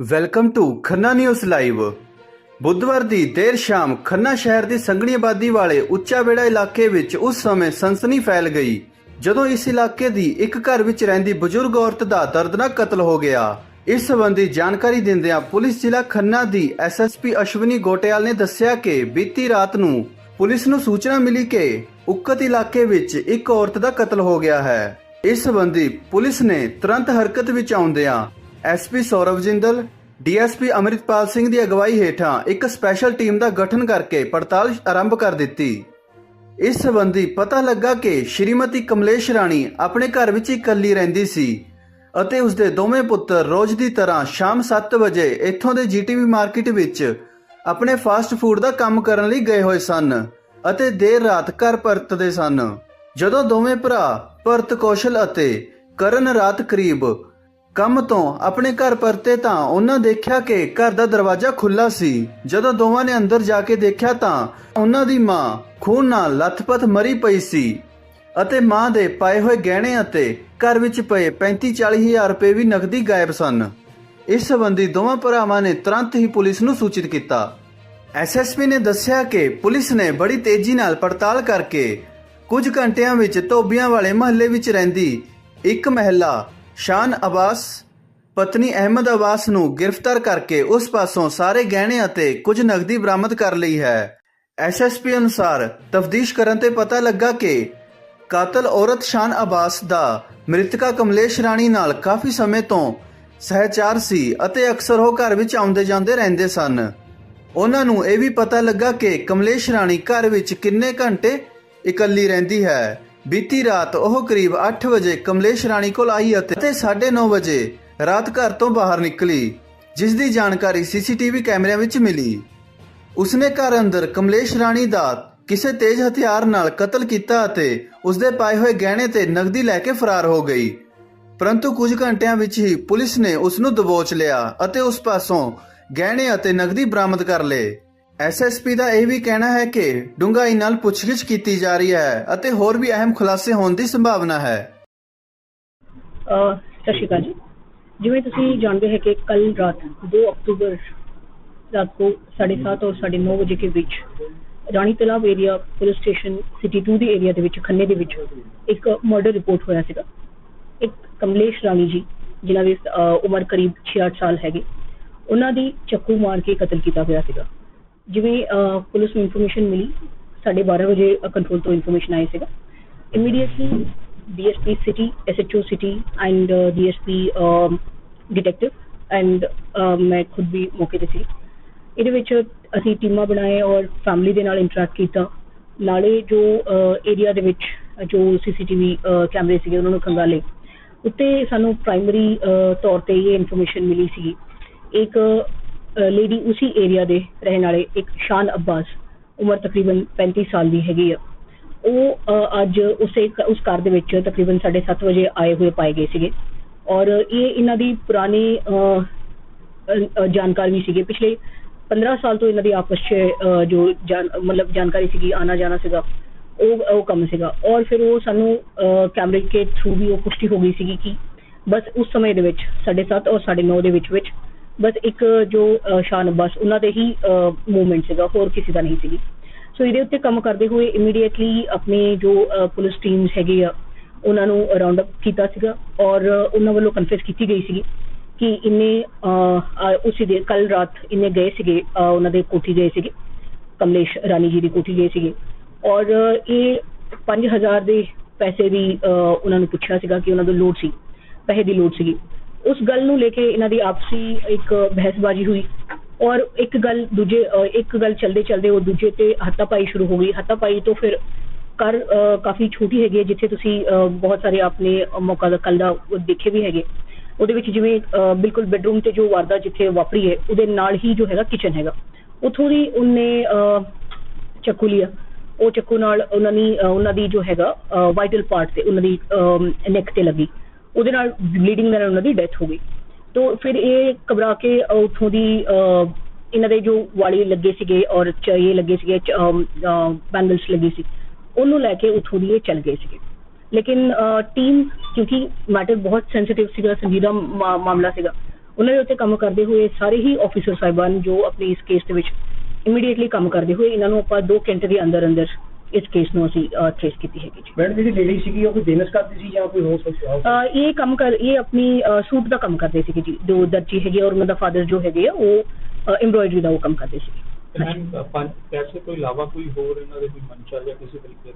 Welcome to Khanna news live ਬੁੱਧਵਾਰ ਦੀ ਦੇਰ ਸ਼ਾਮ ਖੰਨਾ ਸ਼ਹਿਰ ਦੀ ਸੰਘਣੀ ਆਬਾਦੀ ਵਾਲੇ ਉੱਚਾ ਬੇੜਾ ਇਲਾਕੇ ਵਿੱਚ ਉਸ ਸਮੇਂ ਸਨਸਨੀ ਫੈਲ ਗਈ, ਜਦੋਂ ਇਸ ਇਲਾਕੇ ਦੀ ਇੱਕ ਘਰ ਵਿੱਚ ਰਹਿੰਦੀ ਬਜ਼ੁਰਗ ਔਰਤ ਦਾ ਦਰਦਨਾਕ ਕਤਲ ਹੋ ਗਿਆ। ਇਸ ਸੰਬੰਧੀ ਜਾਣਕਾਰੀ ਦਿੰਦਿਆਂ ਪੁਲਿਸ ਜ਼ਿਲ੍ਹਾ ਖੰਨਾ ਦੀ ਐਸਐਸਪੀ ਅਸ਼ਵਨੀ ਗੋਟਿਆਲ ਨੇ ਦੱਸਿਆ ਕਿ ਬੀਤੀ ਰਾਤ ਨੂੰ ਪੁਲਿਸ ਨੂੰ ਸੂਚਨਾ ਮਿਲੀ ਕਿ ਉਕਤ ਇਲਾਕੇ ਵਿੱਚ ਇੱਕ ਔਰਤ ਦਾ ਕਤਲ ਹੋ ਗਿਆ ਹੈ। ਇਸ ਸੰਬੰਧੀ ਪੁਲਿਸ ਨੇ ਤੁਰੰਤ ਹਰਕਤ ਵਿੱਚ ਆਉਂਦਿਆਂ ਐਸਪੀ ਸੌਰਵ ਜਿੰਦਲ ਡੀਐਸਪੀ ਅਮਰਿਤਪਾਲ ਸਿੰਘ ਦੀ ਅਗਵਾਈ ਹੇਠਾਂ ਇੱਕ ਸਪੈਸ਼ਲ ਟੀਮ ਦਾ ਗਠਨ ਕਰਕੇ ਪੜਤਾਲ ਆਰੰਭ ਕਰ ਦਿੱਤੀ। ਇਸ ਸੰਬੰਧੀ ਪਤਾ ਲੱਗਾ ਕਿ ਸ਼੍ਰੀਮਤੀ ਕਮਲੇਸ਼ ਰਾਣੀ ਆਪਣੇ ਘਰ ਵਿੱਚ ਇਕੱਲੀ ਰਹਿੰਦੀ ਸੀ ਅਤੇ ਉਸਦੇ ਦੋਵੇਂ ਪੁੱਤਰ ਰੋਜ਼ ਦੀ ਤਰ੍ਹਾਂ ਸ਼ਾਮ 7 ਵਜੇ ਇੱਥੋਂ ਦੇ ਜੀਟੀਵੀ ਮਾਰਕੀਟ ਵਿੱਚ ਆਪਣੇ ਫਾਸਟ ਫੂਡ ਦਾ ਕੰਮ ਕਰਨ ਲਈ ਗਏ ਹੋਏ ਸਨ ਅਤੇ ਦੇਰ ਰਾਤ ਘਰ ਪਰਤਦੇ ਸਨ। ਜਦੋਂ ਦੋਵੇਂ ਭਰਾ ਭਰਤ ਕੌਸ਼ਲ ਅਤੇ ਕਰਨ ਰਾਤ ਕਰੀਬ ਕੰਮ ਤੋਂ ਆਪਣੇ ਘਰ ਪਰਤੇ ਤਾਂ ਉਹਨਾਂ ਦੇਖਿਆ ਕਿ ਘਰ ਦਾ ਦਰਵਾਜ਼ਾ ਖੁੱਲਾ ਸੀ। ਜਦੋਂ ਦੋਵਾਂ ਨੇ ਅੰਦਰ ਜਾ ਕੇ ਦੇਖਿਆ ਤਾਂ ਉਹਨਾਂ ਦੀ ਮਾਂ ਖੂਨ ਨਾਲ ਲੱਥਪੱਥ ਮਰੀ ਪਈ ਸੀ ਅਤੇ ਮਾਂ ਦੇ ਪਾਏ ਹੋਏ ਗਹਿਣੇ ਅਤੇ ਘਰ ਵਿੱਚ ਪਏ 35-40 ਹਜ਼ਾਰ ਰੁਪਏ ਵੀ ਨਕਦੀ ਗਾਇਬ ਸਨ। ਇਸ ਸੰਬੰਧੀ ਦੋਵਾਂ ਭਰਾਵਾਂ ਨੇ ਤੁਰੰਤ ਹੀ ਪੁਲਿਸ ਨੂੰ ਸੂਚਿਤ ਕੀਤਾ। ਐਸਐਸਪੀ ਨੇ ਦੱਸਿਆ ਕਿ ਪੁਲਿਸ ਨੇ ਬੜੀ ਤੇਜ਼ੀ ਨਾਲ ਪੜਤਾਲ ਕਰਕੇ ਕੁਝ ਘੰਟਿਆਂ ਵਿੱਚ ਧੋਬੀਆਂ ਵਾਲੇ ਮਹੱਲੇ ਵਿੱਚ ਰਹਿੰਦੀ ਇੱਕ ਮਹਿਲਾ ਸ਼ਾਨ ਅਬਾਸ, ਪਤਨੀ ਅਹਿਮਦ ਅਬਾਸ ਨੂੰ ਗ੍ਰਿਫਤਾਰ ਕਰਕੇ ਉਸ ਪਾਸੋਂ ਸਾਰੇ ਗਹਿਣੇ ਅਤੇ ਕੁਝ ਨਕਦੀ ਬਰਾਮਦ ਕਰ ਲਈ ਹੈ। ਐਸਐਸਪੀ ਅਨੁਸਾਰ ਤਫਦੀਸ਼ ਕਰਨ ਤੇ ਪਤਾ ਲੱਗਾ ਕਿ ਕਾਤਲ ਔਰਤ ਸ਼ਾਨ ਅਬਾਸ ਦਾ ਮ੍ਰਿਤਕਾ ਕਮਲੇਸ਼ ਰਾਣੀ ਨਾਲ ਕਾਫੀ ਸਮੇਂ ਤੋਂ ਸਹਿਚਾਰ ਸੀ ਅਤੇ ਅਕਸਰ ਉਹ ਘਰ ਵਿੱਚ ਆਉਂਦੇ ਜਾਂਦੇ ਰਹਿੰਦੇ ਸਨ। ਉਹਨਾਂ ਨੂੰ ਇਹ ਵੀ ਪਤਾ ਲੱਗਾ ਕਿ ਕਮਲੇਸ਼ ਰਾਣੀ ਘਰ ਵਿੱਚ ਕਿੰਨੇ ਘੰਟੇ ਇਕੱਲੀ ਰਹਿੰਦੀ ਹੈ। ਬੀਤੀ ਰਾਤ ਉਹ ਕਰੀਬ 8 ਵਜੇ ਕਮਲੇਸ਼ ਰਾਣੀ ਕੋਲ ਆਈ ਅਤੇ 9:30 ਵਜੇ ਰਾਤ ਘਰ ਤੋਂ ਬਾਹਰ ਨਿਕਲੀ, ਜਿਸ ਦੀ ਜਾਣਕਾਰੀ ਸੀਸੀਟੀਵੀ ਕੈਮਰਿਆਂ ਵਿੱਚ ਮਿਲੀ। ਉਸਨੇ ਘਰ ਅੰਦਰ ਕਮਲੇਸ਼ ਰਾਣੀ ਦਾ ਕਿਸੇ ਤੇਜ਼ ਹਥਿਆਰ ਨਾਲ ਕਤਲ ਕੀਤਾ ਅਤੇ ਉਸਦੇ ਪਾਏ ਹੋਏ ਗਹਿਣੇ ਤੇ ਨਕਦੀ ਲੈ ਕੇ ਫਰਾਰ ਹੋ ਗਈ। ਪਰੰਤੂ ਕੁਝ ਘੰਟਿਆਂ ਵਿੱਚ ਹੀ ਪੁਲਿਸ ਨੇ ਉਸ ਨੂੰ ਦਬੋਚ ਲਿਆ ਅਤੇ ਉਸ ਪਾਸੋਂ ਗਹਿਣੇ ਅਤੇ ਨਕਦੀ ਬਰਾਮਦ ਕਰ ਲਏ। ਐਸਐਸਪੀ ਦਾ ਇਹ ਵੀ ਕਹਿਣਾ ਹੈ ਕਿ ਡੂੰਘਾਈ ਨਾਲ ਪੁੱਛਗਿੱਛ ਕੀਤੀ ਜਾ ਰਹੀ ਹੈ ਅਤੇ ਹੋਰ ਵੀ ਅਹਿਮ ਖੁਲਾਸੇ ਹੋਣ ਦੀ ਸੰਭਾਵਨਾ ਹੈ। ਸਤਿ ਸ਼੍ਰੀ ਜੀ। ਜਿਵੇਂ ਤੁਸੀਂ ਜਾਣਦੇ ਹੋ ਕਿ ਕੱਲ ਰਾਤ 2 ਅਕਤੂਬਰ ਰਾਤ ਨੂੰ 7:30 ਔਰ 9:30 ਵਜੇ ਦੇ ਵਿੱਚ ਰਾਣੀ ਤਲਾਬ ਏਰੀਆ ਪੁਲਿਸ ਸਟੇਸ਼ਨ ਸਿਟੀ 2 ਦੇ ਏਰੀਆ ਦੇ ਵਿੱਚ, ਖੰਨੇ ਦੇ ਵਿੱਚ ਇੱਕ ਮਰਡਰ ਰਿਪੋਰਟ ਹੋਇਆ ਸੀਗਾ। ਇੱਕ ਕਮਲੇਸ਼ ਰਾਣੀ ਜੀ, ਜਿਨ੍ਹਾਂ ਦੀ ਉਮਰ ਕਰੀਬ 66 ਸਾਲ ਹੈਗੀ, ਉਹਨਾਂ ਦੀ ਚੱਕੂ ਮਾਰ ਕੇ ਕਤਲ ਕੀਤਾ ਹੋਇਆ ਸੀਗਾ। ਜਿਵੇਂ ਪੁਲਿਸ ਨੂੰ ਇਨਫੋਰਮੇਸ਼ਨ ਮਿਲੀ 12:30 ਵਜੇ ਕੰਟਰੋਲ ਤੋਂ ਇਨਫੋਰਮੇਸ਼ਨ ਆਈ ਸੀਗਾ। Immediately DSP city SHO city and DSP detective and ਮੈਂ ਖੁਦ ਵੀ ਮੌਕੇ ਤੇ ਸੀ। ਇਹਦੇ ਵਿੱਚ ਅਸੀਂ ਟੀਮਾਂ ਬਣਾਏ ਔਰ ਫੈਮਿਲੀ ਦੇ ਨਾਲ ਇੰਟਰੈਕਟ ਕੀਤਾ। ਨਾਲੇ ਜੋ ਏਰੀਆ ਦੇ ਵਿੱਚ, ਜੋ ਸੀਸੀਟੀਵੀ ਕੈਮਰੇ ਸੀਗੇ, ਉਹਨਾਂ ਨੂੰ ਖੰਗਾਲੇ। ਉੱਤੇ ਸਾਨੂੰ ਪ੍ਰਾਇਮਰੀ ਤੌਰ ਤੇ ਇਹ ਇਨਫੋਰਮੇਸ਼ਨ ਮਿਲੀ ਸੀ ਇੱਕ ਲੇਡੀ ਉਸੇ ਏਰੀਆ ਦੇ ਰਹਿਣ ਵਾਲੇ ਇੱਕ ਸ਼ਾਨ ਅબ્ਬਾਸ ਉਮਰ ਤਕਰੀਬਨ 35 ਸਾਲ ਦੀ ਹੈਗੀ ਆ। ਉਹ ਅੱਜ ਉਸੇ ਉਸ ਘਰ ਦੇ ਵਿੱਚ ਤਕਰੀਬਨ 7:30 ਵਜੇ ਆਏ ਹੋਏ ਪਾਏ ਗਏ ਸੀਗੇ। ਔਰ ਇਹ ਇਹਨਾਂ ਦੀ ਪੁਰਾਣੀ ਅ, ਵੀ ਸੀਗੇ। ਪਿਛਲੇ 15 ਸਾਲ ਤੋਂ ਇਹਨਾਂ ਦੀ ਆਪਸ 'ਚ ਜੋ ਮਤਲਬ ਜਾਣਕਾਰੀ ਸੀਗੀ ਆਣਾ ਜਾਣਾ ਸੀਗਾ ਉਹ ਉਹ ਕੰਮ ਸੀਗਾ। ਔਰ ਫਿਰ ਉਹ ਸਾਨੂੰ ਕੈਮਰੇ ਕੇ ਥਰੂ ਵੀ ਉਹ ਪੁਸ਼ਟੀ ਹੋ ਗਈ ਸੀਗੀ ਕਿ ਬਸ ਉਸ ਸਮੇਂ ਦੇ ਵਿੱਚ 7:30 ਔਰ 9:30 ਦੇ ਵਿੱਚ ਵਿੱਚ ਬਸ ਇੱਕ ਜੋ ਸ਼ਾਨ ਅબ્ਬਾਸ ਉਹਨਾਂ ਦੇ ਹੀ ਮੂਵਮੈਂਟ ਸੀਗਾ, ਹੋਰ ਕਿਸੇ ਦਾ ਨਹੀਂ ਸੀਗੀ। ਸੋ ਇਹਦੇ ਉੱਤੇ ਕੰਮ ਕਰਦੇ ਹੋਏ ਇਮੀਡੀਏਟਲੀ ਆਪਣੇ ਜੋ ਪੁਲਿਸ ਟੀਮਸ ਹੈਗੇ ਆ, ਉਹਨਾਂ ਨੂੰ ਰਾਉਂਡ ਅਪ ਕੀਤਾ ਸੀਗਾ ਔਰ ਉਹਨਾਂ ਵੱਲੋਂ ਕਨਫੈਸ ਕੀਤੀ ਗਈ ਸੀਗੀ ਕਿ ਇੰਨੇ ਉਸੇ ਦੇ ਕੱਲ ਰਾਤ ਇੰਨੇ ਗਏ ਸੀਗੇ ਉਹਨਾਂ ਦੇ ਕੋਠੀ ਗਏ ਸੀਗੇ, ਕਮਲੇਸ਼ ਰਾਣੀ ਜੀ ਦੀ ਕੋਠੀ ਗਏ ਸੀਗੇ। ਔਰ ਇਹ 5000 ਦੇ ਪੈਸੇ ਦੀ ਉਹਨਾਂ ਨੂੰ ਪੁੱਛਿਆ ਸੀਗਾ ਕਿ ਉਹਨਾਂ ਨੂੰ ਲੋੜ ਸੀ, ਪੈਸੇ ਦੀ ਲੋੜ ਸੀਗੀ। ਉਸ ਗੱਲ ਨੂੰ ਲੈ ਕੇ ਇਹਨਾਂ ਦੀ ਆਪਸੀ ਇੱਕ ਬਹਿਸਬਾਜ਼ੀ ਹੋਈ ਔਰ ਇੱਕ ਗੱਲ ਦੂਜੇ ਇੱਕ ਗੱਲ ਚਲਦੇ ਚਲਦੇ ਉਹ ਦੂਜੇ ਤੇ ਹੱਤਾਪਾਈ ਸ਼ੁਰੂ ਹੋ ਗਈ। ਹੱਤਾਪਾਈ ਤੋਂ ਫਿਰ ਕਰ ਕਾਫੀ ਛੋਟੀ ਹੈਗੀ ਜਿੱਥੇ ਤੁਸੀਂ ਬਹੁਤ ਸਾਰੇ ਆਪਣੇ ਮੌਕਾ ਦਾ ਕੱਲ ਦਾ ਦੇਖੇ ਵੀ ਹੈਗੇ। ਉਹਦੇ ਵਿੱਚ ਜਿਵੇਂ ਬਿਲਕੁਲ ਬੈਡਰੂਮ ਤੇ ਜੋ ਵਾਰਦਾ ਜਿੱਥੇ ਵਾਪਰੀ ਹੈ ਉਹਦੇ ਨਾਲ ਹੀ ਜੋ ਹੈਗਾ ਕਿਚਨ ਹੈਗਾ। ਉਥੋਂ ਦੀ ਉਹਨੇ ਅ, ਚੱਕੂ ਲਿਆ। ਉਹ ਚੱਕੂ ਨਾਲ ਉਹਨਾਂ ਦੀ ਉਹਨਾਂ ਦੀ ਜੋ ਹੈਗਾ ਵਾਈਟਲ ਪਾਰਟ ਤੇ ਉਹਨਾਂ ਦੀ ਨੈਕ ਤੇ ਲੱਗੀ। ਉਹਦੇ ਨਾਲ ਬਲੀਡਿੰਗ ਨਾਲ ਉਹਨਾਂ ਦੀ ਡੈਥ ਹੋ ਗਈ। ਤੋਂ ਫਿਰ ਇਹ ਘਬਰਾ ਕੇ ਉਥੋਂ ਦੀ ਇਹਨਾਂ ਦੇ ਜੋ ਵਾਲੀ ਲੱਗੇ ਸੀਗੇ, ਔਰ ਚਾਹੀਏ ਲੱਗੇ ਸੀਗੇ ਬੈਂਗਲਸ ਲੱਗੀ ਸੀ, ਉਹਨੂੰ ਲੈ ਕੇ ਉਥੋਂ ਦੀ ਇਹ ਚੱਲ ਗਏ ਸੀਗੇ। ਲੇਕਿਨ ਟੀਮ ਕਿਉਂਕਿ ਮੈਟਰ ਬਹੁਤ ਸੈਂਸਿਟਿਵ ਸੀਗਾ ਸੰਜੀਦਾ ਮਾਮਲਾ ਸੀਗਾ। ਉਹਨਾਂ ਦੇ ਉੱਤੇ ਕੰਮ ਕਰਦੇ ਹੋਏ ਸਾਰੇ ਹੀ ਆਫੀਸਰ ਸਾਹਿਬਾਨ ਜੋ ਆਪਣੇ ਇਸ ਕੇਸ ਦੇ ਵਿੱਚ ਇਮੀਡੀਏਟਲੀ ਕੰਮ ਕਰਦੇ ਹੋਏ, ਇਹਨਾਂ ਨੂੰ ਆਪਾਂ 2 ਘੰਟੇ ਦੇ ਅੰਦਰ ਅੰਦਰ ਇਸ ਕੇਸ ਨੂੰ ਅਸੀਂ ਟ੍ਰੇਸ ਕੀਤੀ ਹੈਗੀ ਜੀ। ਮੈਡਮ ਜਿਹੜੀ ਲੇਡੀ ਸੀਗੀ ਉਹ ਕੋਈ ਬਿਜ਼ਨਸ ਕਰਦੀ ਸੀ ਜਾਂ ਕੋਈ ਹੋਰ ਅਹ ਇਹ ਕੰਮ ਕਰ ਇਹ ਆਪਣੀ ਸੂਟ ਦਾ ਕੰਮ ਕਰਦੇ ਸੀਗੇ ਜੀ। ਜੋ ਦਰਜੀ ਹੈਗੇ ਔਰ ਉਹਨਾਂ ਦਾ ਫਾਦਰ ਜੋ ਹੈਗੇ ਆ ਉਹ ਐਮਬ੍ਰੋਇਡਰੀ ਦਾ ਉਹ ਕੰਮ ਕਰਦੇ ਸੀਗੇ। ਪੈਸੇ ਤੋਂ ਇਲਾਵਾ ਕੋਈ ਹੋਰ ਇਹਨਾਂ ਦੇ ਕੋਈ ਮਨਸ਼ਾ ਜਾਂ ਕਿਸੇ ਤਰੀਕੇ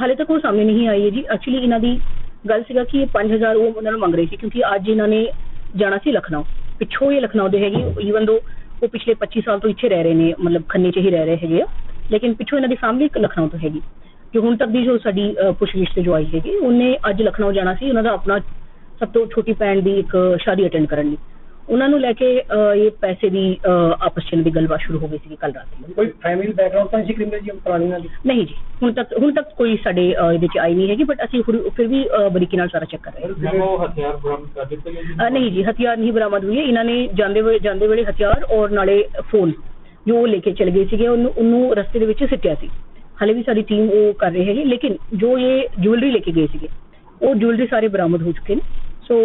ਹਾਲੇ ਤੱਕ ਉਹ ਸਾਹਮਣੇ ਨਹੀਂ ਆਈ ਹੈ ਜੀ। ਐਕਚੁਅਲੀ ਇਹਨਾਂ ਦੀ ਗੱਲ ਸੀਗਾ ਕਿ ਇਹ 5000 ਉਹ ਉਹਨਾਂ ਨੂੰ ਮੰਗ ਰਹੀ ਸੀ ਕਿਉਂਕਿ ਅੱਜ ਇਹਨਾਂ ਨੇ ਜਾਣਾ ਸੀ ਲਖਨਊ। ਪਿੱਛੋਂ ਇਹ ਲਖਨਊ ਦੇ ਹੈਗੇ ਈਵਨ ਦੋ ਉਹ ਪਿਛਲੇ 25 ਸਾਲ ਤੋਂ ਇੱਥੇ ਰਹਿ ਰਹੇ ਨੇ ਮਤਲਬ ਖੰਨੇ 'ਚ ਹੀ ਰਹਿ ਰਹੇ ਹੈਗੇ ਆ। ਲੇਕਿਨ ਪਿੱਛੋਂ ਇਹਨਾਂ ਦੀ ਫੈਮਿਲੀ ਲਖਨਊ ਤੋਂ ਹੈਗੀ। ਜੋ ਹੁਣ ਤੱਕ ਦੀ ਜੋ ਸਾਡੀ ਪੁੱਛਗਿੱਛ ਤੇ ਜੋ ਆਈ ਹੈਗੀ ਉਹਨੇ ਅੱਜ ਲਖਨਊ ਜਾਣਾ ਸੀ ਉਹਨਾਂ ਦਾ ਆਪਣਾ ਸਭ ਤੋਂ ਛੋਟੀ ਭੈਣ ਦੀ ਇੱਕ ਸ਼ਾਦੀ ਅਟੈਂਡ ਕਰਨ ਲਈ। ਉਹਨਾਂ ਨੂੰ ਲੈ ਕੇ ਇਹ ਪੈਸੇ ਦੀ ਆਪਸ 'ਚ ਇਹਨਾਂ ਦੀ ਗੱਲਬਾਤ ਸ਼ੁਰੂ ਹੋ ਗਈ ਸੀ ਕੱਲ ਰਾਤ ਕੋਈ ਫੈਮਿਲੀ ਬੈਕਗ੍ਰਾਉਂਡ ਤਾਂ ਸੀ ਕ੍ਰਿਮੀਨਲ ਜੀ ਪੁਰਾਣੀ ਨਾਲ? ਦੀ ਨਹੀਂ ਜੀ ਹੁਣ ਤੱਕ ਹੁਣ ਤੱਕ ਕੋਈ ਸਾਡੇ ਇਹਦੇ ਚ ਆਈ ਨਹੀਂ ਹੈਗੀ ਬਟ ਅਸੀਂ ਫਿਰ ਫਿਰ ਵੀ ਬਰੀਕੀ ਨਾਲ ਸਾਰਾ ਚੈੱਕ ਕਰ ਰਹੇ ਹਾਂ। ਉਹ ਹਥਿਆਰ ਬਰਾਮਦ ਕਰ ਦਿੱਤੇ ਨਹੀਂ ਜੀ ਹਥਿਆਰ ਨਹੀਂ ਬਰਾਮਦ ਹੋਈ ਇਹਨਾਂ ਨੇ ਜਾਂਦੇ ਵੇਲੇ ਜਾਂਦੇ ਵੇਲੇ ਹਥਿਆਰ ਔਰ ਨਾਲੇ ਫੋਨ ਜੋ ਲੈ ਕੇ ਚਲੇ ਗਏ ਸੀਗੇ ਉਹਨੂੰ ਉਹਨੂੰ ਰਸਤੇ ਦੇ ਵਿੱਚ ਸਿੱਟਿਆ ਸੀ। ਹਲੇ ਵੀ ਸਾਡੀ ਟੀਮ ਉਹ ਕਰ ਰਹੀ ਹੈਗੀ ਲੇਕਿਨ ਜੋ ਇਹ ਜੁਐਲਰੀ ਲੈ ਕੇ ਗਏ ਸੀਗੇ ਉਹ ਜੁਐਲਰੀ ਸਾਰੇ ਬਰਾਮਦ ਹੋ ਚੁੱਕੇ ਨੇ। ਸੋ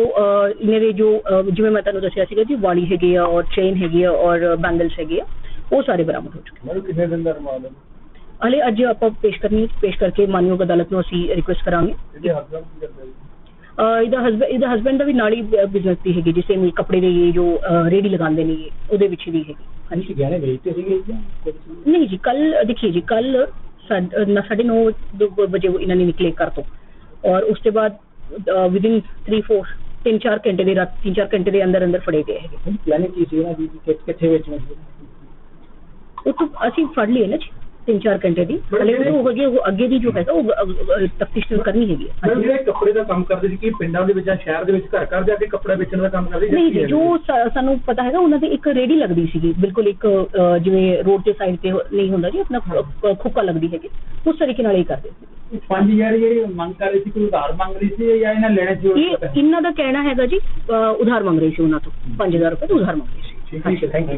ਦੇ ਜੋ ਜਿਵੇਂ ਮੈਂ ਤੁਹਾਨੂੰ ਦੱਸਿਆ ਸੀਗਾ ਜੀ ਵਾਲੀ ਹੈਗੀ ਆ ਔਰ ਚੇਨ ਹੈਗੀ ਆ ਔਰ ਬੈਂਗਲਸ ਹੈਗੇ ਆ ਉਹ ਸਾਰੇ ਬਰਾਮਦ ਹੋ ਚੁੱਕੇ ਮੈਨੂੰ ਕਿੰਨੇ ਦਿਨ ਦਾ ਰਿਮਾਂਡ ਹੈ? ਹਲੇ ਅੱਜ ਆਪਾਂ ਪੇਸ਼ ਕਰਨੀ ਪੇਸ਼ ਕਰਕੇ ਮਾਨਯੋਗ ਅਦਾਲਤ ਨੂੰ ਅਸੀਂ ਰਿਕੁਐਸਟ ਕਰਾਂਗੇ। ਇਹਦੇ ਹਸਬੰਦ ਕੀ ਕਰਦੇ ਜੀ ਅਹ ਇਹਦਾ ਹਸਬੈਂਡ ਇਹਦਾ ਹਸਬੈਂਡ ਦਾ ਵੀ ਨਾਲ ਹੀ ਬਿਜ਼ਨਸ ਦੀ ਹੈਗੀ ਜਿਸੇ ਮੀ ਕੱਪੜੇ ਦੇ ਜੋ ਰੇਹੜੀ ਲਗਾਉਂਦੇ ਨੇ ਉਹਦੇ ਵਿੱਚ ਦੀ ਹੈਗੀ। ਹਾਂਜੀ ਗਹਿਣੇ ਵੇਚਦੇ ਸੀਗੇ ਜਾਂ ਕੁਝ ਨਹੀਂ ਜੀ ਕੱਲ ਦੇਖੀਏ ਜੀ ਕੱਲ ਸਾਢੇ ਨੌ ਦੋ ਵਜੇ ਉਹ ਇਹਨਾਂ ਨੇ ਨਿਕਲੇ ਘਰ ਤੋਂ ਔਰ ਉਸ ਤੋਂ ਬਾਅਦ ਵਿਦਿਨ 3 4 ਤਿੰਨ ਚਾਰ ਘੰਟੇ ਦੇ ਰਾਤ ਤਿੰਨ ਚਾਰ ਘੰਟੇ ਦੇ ਅੰਦਰ ਅੰਦਰ ਫੜੇ ਗਏ ਹੈਗੇ ਪਲੈਨਿੰਗ ਕੀ ਸੀ ਇਹਨਾਂ ਦੀ ਕਿ ਕਿੱਥੇ- ਕਿੱਥੇ ਵੇਚਣਾ ਸੀ ਉਹ ਤੋਂ ਅਸੀਂ ਫੜ ਲਏ ਨਾ ਜੀ ਤਿੰਨ ਚਾਰ ਘੰਟੇ ਦੀ। ਹਲੇ ਉਹ ਹੋ ਜੇ ਉਹ ਅੱਗੇ ਦੀ ਜੋ ਹੈਗਾ ਉਹ ਤਫਤੀਸ਼ ਕਰਨੀ ਹੈਗੀ ਹੈ। ਜਿਹੜੇ ਕੱਪੜੇ ਦਾ ਕੰਮ ਕਰਦੇ ਸੀ ਕਿ ਪਿੰਡਾਂ ਦੇ ਵਿੱਚ ਜਾਂ ਸ਼ਹਿਰ ਦੇ ਵਿੱਚ ਘਰ ਘਰ ਜਾ ਕੇ ਕੱਪੜਾ ਵੇਚਣ ਦਾ ਕੰਮ ਕਰਦੇ ਸੀ ਜਾਂ ਨਹੀਂ ਜੀ ਹੈ ਸਾਨੂੰ ਪਤਾ ਹੈਗਾ ਉਹਨਾਂ ਦੀ ਇੱਕ ਰੇੜੀ ਲੱਗਦੀ ਸੀਗੀ। ਬਿਲਕੁਲ ਇੱਕ ਜਿਵੇਂ ਰੋਡ ਦੇ ਸਾਈਡ ਤੇ ਹੋ- ਨਹੀਂ ਹੁੰਦਾ ਜੀ ਆਪਣਾ ਖੁੱਕਾ ਲੱਗਦੀ ਹੈਗੀ। ਉਸ ਤਰੀਕੇ ਨਾਲ ਇਹ ਕਰਦੇ ਸੀ। 5000 ਜਿਹੜੀ ਮੰਗ ਕਰ ਰਹੀ ਸੀ ਕੋਈ ਉਧਾਰ ਮੰਗ ਰਹੀ ਸੀ ਜਾਂ ਇਹਨਾਂ ਲੈਣੇ ਸੀ? ਇਹ ਇਹਨਾਂ ਦਾ ਕਹਿਣਾ ਹੈਗਾ ਜੀ ਉਧਾਰ ਮੰਗ ਰਹੇ ਸੀ ਉਹਨਾਂ ਤੋਂ। 5000 ਰੁਪਏ ਦਾ ਉਧਾਰ ਮੰਗ ਰਹੇ ਸੀ। ਠੀਕ ਹੈ ਥੈਂਕ ਯੂ